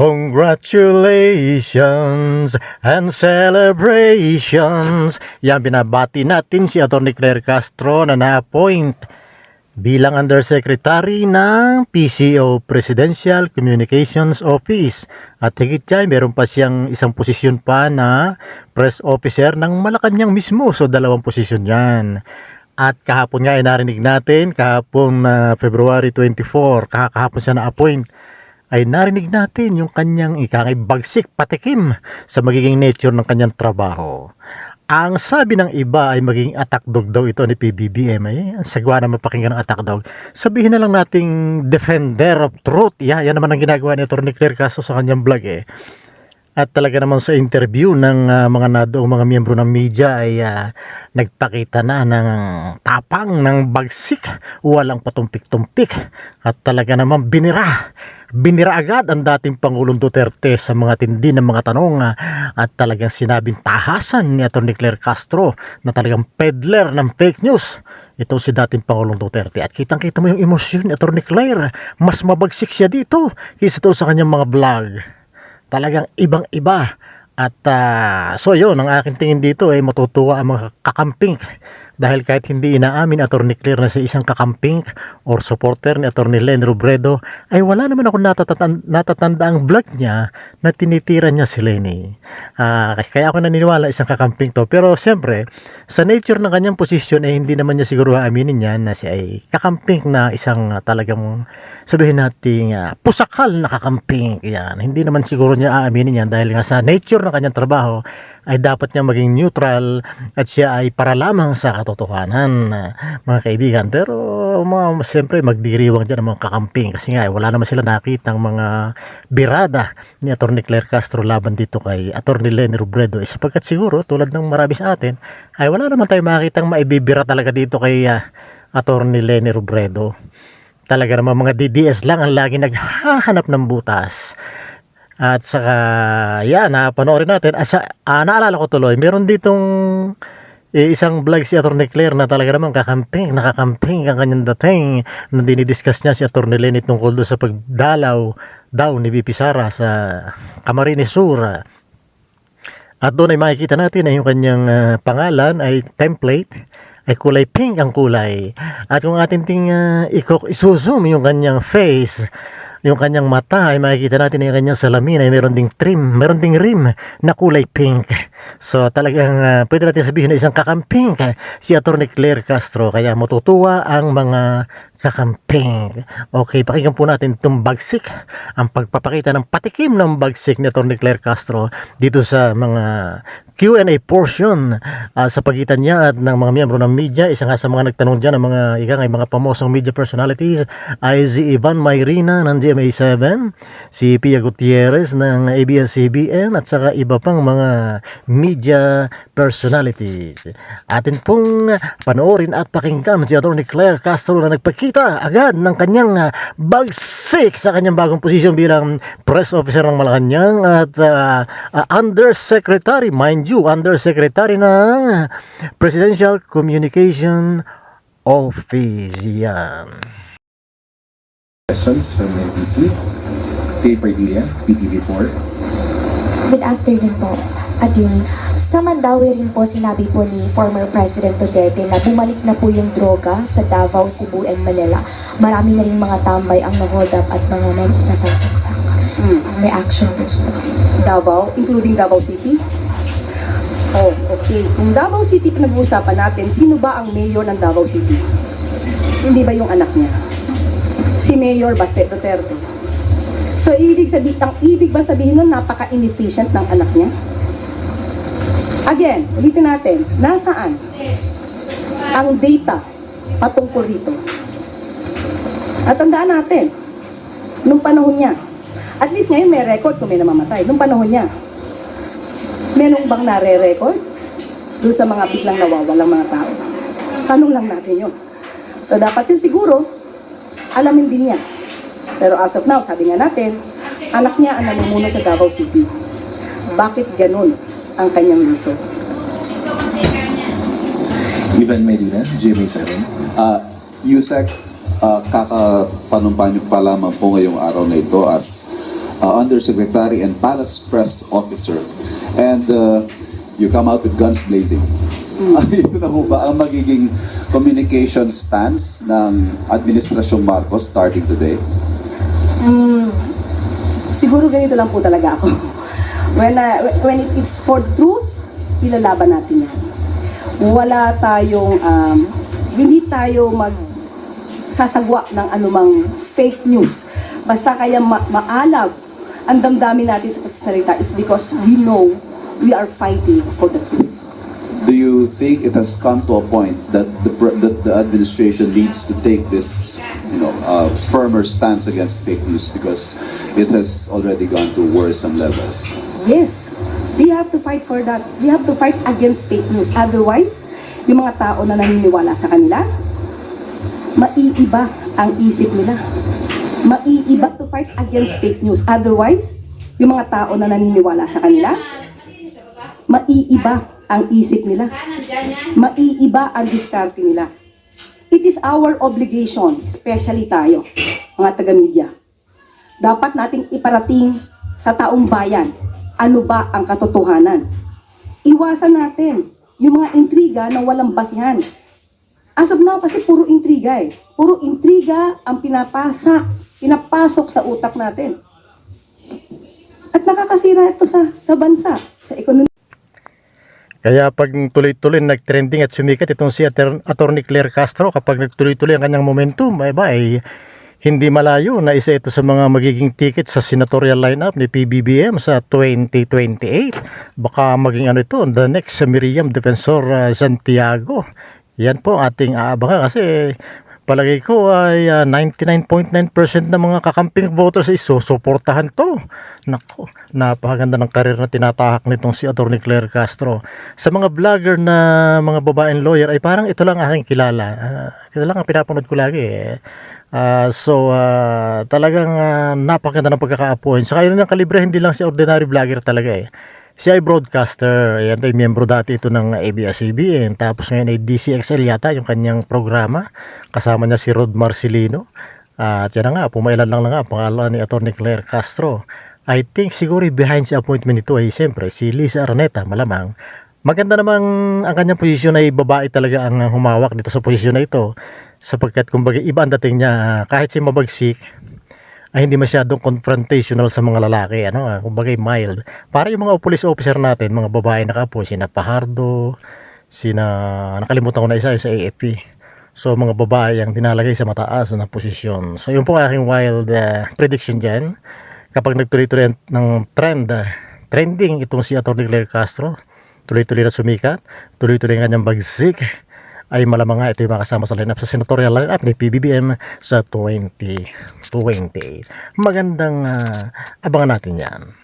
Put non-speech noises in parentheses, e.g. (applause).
Congratulations and celebrations. Yan, binabati natin si Atty. Claire Castro na na-appoint bilang Undersecretary ng PCO Presidential Communications Office. At higit dyan, meron pa siyang isang posisyon pa na press officer ng Malacanang mismo. So, dalawang posisyon yan. At kahapon nga ay narinig natin, kahapon na February 24, kah- kahapon siya na-appoint, ay narinig natin yung kanyang ikangay bagsik patikim sa magiging nature ng kanyang trabaho. Ang sabi ng iba ay magiging attack dog daw ito ni PBBM. Ay, ang sagwa na mapakinggan ng attack dog. Sabihin na lang nating defender of truth. Yeah, yan naman ang ginagawa ni Atty. Claire Castro sa kanyang vlog eh. At talaga naman sa interview ng ah, mga nadoong mga miyembro ng media ay ah, nagpakita na ng tapang ng bagsik, walang patumpik-tumpik at talaga naman binira. Binira agad ang dating Pangulong Duterte sa mga tindi ng mga tanong ah, at talagang sinabing tahasan ni Atty. Claire Castro na talagang peddler ng fake news. Ito si dating Pangulong Duterte at kitang-kita mo yung emosyon ni Atty. Claire. Mas mabagsik siya dito kaysa sa kanyang mga vlog talagang ibang-iba. At ah, so yun, ang aking tingin dito ay matutuwa ang mga kakamping. Dahil kahit hindi inaamin Atty. Claire na si isang kakamping or supporter ni Atty. Len Robredo, ay wala naman ako natatanda, natatanda ang vlog niya na tinitira niya si Lenny. Kasi kaya ako naniniwala isang kakamping to. Pero siyempre, sa nature ng kanyang posisyon ay hindi naman niya siguro aaminin niya na siya ay kakamping na isang ah, talagang sabihin natin ah, pusakal na kakamping. Yan. Hindi naman siguro niya aaminin yan dahil nga sa nature ng kanyang trabaho ay dapat niya maging neutral at siya ay para lamang sa katotohanan ah, mga kaibigan. Pero mga, siyempre magdiriwang dyan ang mga kakamping kasi nga eh, wala naman sila nakita ng mga birada ni Atty. Claire Castro laban dito kay Atty. Lenny Robredo eh, sapagkat siguro tulad ng marami sa atin ay wala naman tayo makitang maibibira talaga dito kay uh, Atty. Lenny Robredo talaga naman mga DDS lang ang lagi naghahanap ng butas. At saka, yan, na panoorin natin. Asa, ah, naalala ko tuloy, meron ditong eh, isang vlog si Atty. Claire na talaga naman kakamping, nakakamping ang kanyang dating na dinidiscuss niya si Atty. Lenny tungkol doon sa pagdalaw daw ni BP Sara sa Camarines Sur. At doon ay makikita natin na yung kanyang ah, pangalan ay template ay kulay pink ang kulay. At kung atin ting uh, isusum yung kanyang face, yung kanyang mata ay makikita natin na yung kanyang salamin ay meron ding trim, meron ding rim na kulay pink. So talagang uh, pwede natin sabihin na isang kakamping si Atty. Claire Castro kaya matutuwa ang mga kakamping. Okay, pakinggan po natin itong bagsik, ang pagpapakita ng patikim ng bagsik ni Atty. Claire Castro dito sa mga Q&A portion ah, sa pagitan niya at ng mga miyembro ng media. Isa nga sa mga nagtanong dyan ng mga ika nga, mga pamosong media personalities ay si Ivan Mayrina ng GMA7, si Pia Gutierrez ng ABS-CBN at saka iba pang mga media personalities. Atin pong panoorin at pakinggan si Atty. Claire Castro na nagpakita agad ng kanyang bagsik sa kanyang bagong posisyon bilang press officer ng Malacanang at ah, ah, undersecretary, mind you, undersecretary ng Presidential Communication Office. Yan. Questions from NTC. Kay Padilla, PTV4. Good afternoon po. At yun, sa Mandawi rin po sinabi po ni former President Duterte na bumalik na po yung droga sa Davao, Cebu, and Manila. Marami na rin mga tambay ang nag-hold up at mga nasasaksak. Mm. Reaction po dito. Davao, including Davao City? Oh, okay. Kung Davao City pinag-uusapan natin, sino ba ang mayor ng Davao City? Hindi ba yung anak niya? Si Mayor Baste Duterte. So, ibig sabihin, ang ibig ba sabihin nun, napaka-inefficient ng anak niya? Again, ulitin natin, nasaan ang data patungkol dito? At tandaan natin, nung panahon niya, at least ngayon may record kung may namamatay. Nung panahon niya, meron bang nare-record doon sa mga biglang nawawalang mga tao? Tanong lang natin yun. So dapat yun siguro, alamin din niya. Pero as of now, sabi nga natin, anak niya ang namumuno sa Davao City. Bakit ganun ang kanyang reason? Ivan Medina, GMA7. Ah, Yusek, uh, kakapanumpa niyo pa lamang po ngayong araw na ito as uh, undersecretary and palace press officer, and uh, you come out with guns blazing. (laughs) Ito na ho ba ang magiging communication stance ng Administrasyong Marcos starting today? Mm, siguro ganito lang po talaga ako. (laughs) When, uh, when it- it's for the truth, ilalaban natin yan. Wala tayong, um, hindi tayo mag sasagwa ng anumang fake news. Basta kaya ma- maalag ang damdamin natin sa pagsasalita is because we know we are fighting for the truth. Do you think it has come to a point that the that the administration needs to take this, you know, uh, firmer stance against fake news because it has already gone to worrisome levels? Yes, we have to fight for that. We have to fight against fake news. Otherwise, yung mga tao na naniniwala sa kanila, maiiba ang isip nila. Maiiba to fight against fake news. Otherwise, yung mga tao na naniniwala sa kanila, maiiba ang isip nila. Maiiba ang diskarte nila. It is our obligation, especially tayo, mga taga-media. Dapat nating iparating sa taong bayan ano ba ang katotohanan. Iwasan natin yung mga intriga na walang basihan. As of now, kasi puro intriga eh. Puro intriga ang pinapasak, pinapasok sa utak natin. At nakakasira ito sa, sa bansa, sa ekonomiya. Kaya pag tuloy-tuloy nag-trending at sumikat itong si Attorney Claire Castro, kapag nagtuloy-tuloy ang kanyang momentum, ay ba, ay hindi malayo na isa ito sa mga magiging ticket sa senatorial lineup ni PBBM sa 2028. Baka maging ano ito, the next Miriam Defensor uh, Santiago. Yan po ating aabangan kasi palagay ko ay ah, 99.9% ng mga kakamping voters ay susuportahan to. Nako, napakaganda ng karir na tinatahak nitong si Attorney Claire Castro. Sa mga vlogger na mga babaeng lawyer ay parang ito lang aking kilala. Ah, ito lang ang pinapanood ko lagi eh. Ah, so ah, talagang uh, napakaganda ng pagkaka-appoint. Saka yun ang kalibre hindi lang si ordinary vlogger talaga eh. Siya ay broadcaster, ayan ay miyembro dati ito ng ABS-CBN, tapos ngayon ay DCXL yata yung kanyang programa, kasama niya si Rod Marcelino, at yan na nga, pumailan lang na nga, pangalan ni Atty. Claire Castro. I think siguro behind sa appointment nito ay siyempre si Lisa Araneta, malamang. Maganda namang ang kanyang posisyon ay babae talaga ang humawak dito sa posisyon na ito, sapagkat kumbaga iba ang dating niya, kahit si mabagsik, ay hindi masyadong confrontational sa mga lalaki, ano, ah, kumbaga mild. Para yung mga police officer natin, mga babae nakapo, sina Pahardo, sina, nakalimutan ko na isa, sa AFP. So, mga babae ang dinalagay sa mataas na posisyon. So, yun po aking wild ah, prediction dyan. Kapag nagtuloy-tuloy ng trend, ah, trending itong si Atty. Claire Castro, tuloy-tuloy na sumikat, tuloy-tuloy ang kanyang bagsik, ay malamang nga ito yung makasama sa lineup sa senatorial lineup ni PBBM sa 2028. Magandang ah, abangan natin yan.